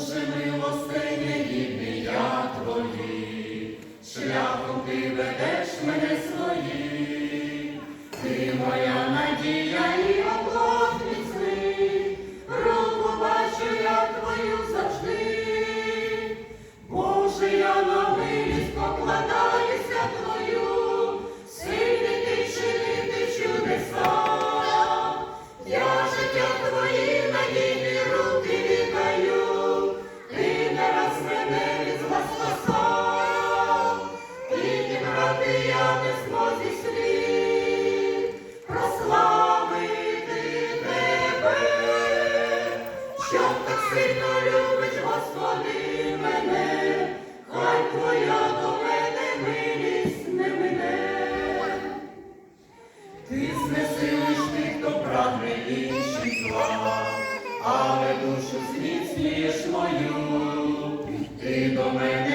Боже милостині, я твої, шляхом ти ведеш мене своїм, ти моя. але душу зміцнюєш мою, ти до мене.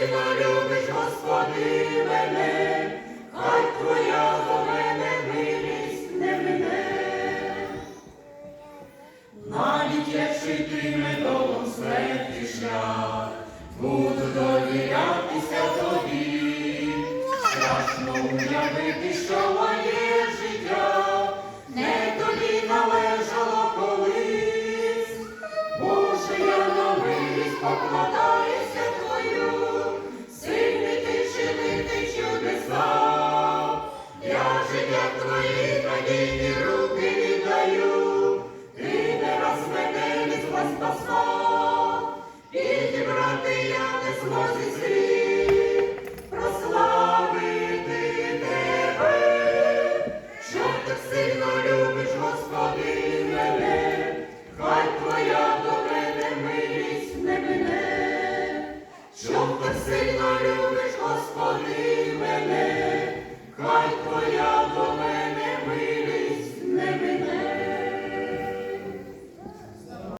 вірно любиш, Господи, мене, хай твоя до мене милість не мине. Навіть якщо ти медолом смерті шлях, буду довірятися тобі, страшно уявити, що моя. я життя твої надійні руки віддаю, ти не раз мене від зла спасав, і брати я не зможу слів прославити тебе, що так сильно.